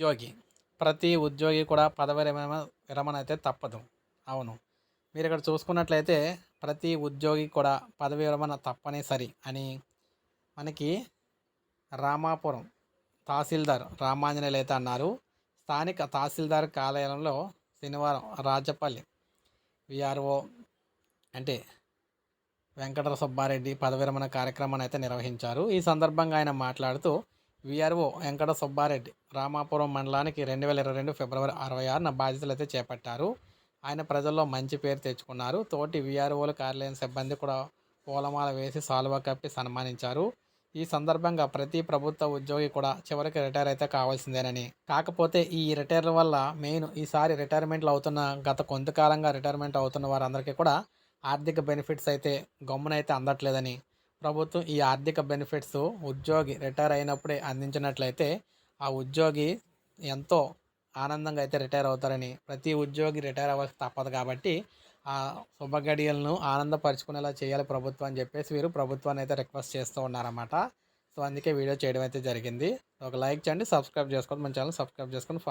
ఉద్యోగి. ప్రతి ఉద్యోగి కూడా పదవి విరమణ విరమణ అయితే తప్పదు. అవును. మీరు ఇక్కడ చూసుకున్నట్లయితే ప్రతి ఉద్యోగి కూడా పదవి విరమణ తప్పనిసరి అని మనకి రామాపురం తహసీల్దార్ రామాంజనేయులు అయితే అన్నారు. స్థానిక తహసీల్దార్ కార్యాలయంలో శనివారం రాజపల్లి విఆర్ఓ అంటే వెంకటర సుబ్బారెడ్డి పదవి విరమణ కార్యక్రమాన్ని అయితే నిర్వహించారు. ఈ సందర్భంగా ఆయన మాట్లాడుతూ విఆర్ఓ వెంకట సుబ్బారెడ్డి రామాపురం మండలానికి రెండు వేల ఇరవై రెండు ఫిబ్రవరి అరవై ఆరున బాధ్యతలు అయితే చేపట్టారు. ఆయన ప్రజల్లో మంచి పేరు తెచ్చుకున్నారు. తోటి విఆర్ఓల కార్యాలయం సిబ్బంది కూడా పూలమాల వేసి సాల్వా కప్పి సన్మానించారు. ఈ సందర్భంగా ప్రతి ప్రభుత్వ ఉద్యోగి కూడా చివరికి రిటైర్ అయితే కావాల్సిందేనని. కాకపోతే ఈ రిటైర్ వల్ల మెయిన్ ఈసారి రిటైర్మెంట్లు అవుతున్న గత కొంతకాలంగా రిటైర్మెంట్ అవుతున్న వారందరికీ కూడా ఆర్థిక బెనిఫిట్స్ అయితే గమ్మునైతే అందట్లేదని ప్రభుత్వం ఈ ఆర్థిక బెనిఫిట్స్ ఉద్యోగి రిటైర్ అయినప్పుడే అందించినట్లయితే ఆ ఉద్యోగి ఎంతో ఆనందంగా అయితే రిటైర్ అవుతారని ప్రతి ఉద్యోగి రిటైర్ అవ్వాల్సి తప్పదు కాబట్టి ఆ శుభగడియలను ఆనందపరుచుకునేలా చేయాలి ప్రభుత్వం అని చెప్పేసి వీరు ప్రభుత్వాన్ని అయితే రిక్వెస్ట్ చేస్తూ ఉన్నారన్నమాట. సో అందుకే వీడియో చేయడం అయితే జరిగింది. ఒక లైక్ చేయండి సబ్స్క్రైబ్ చేసుకోండి మన ఛానల్ సబ్స్క్రైబ్ చేసుకొని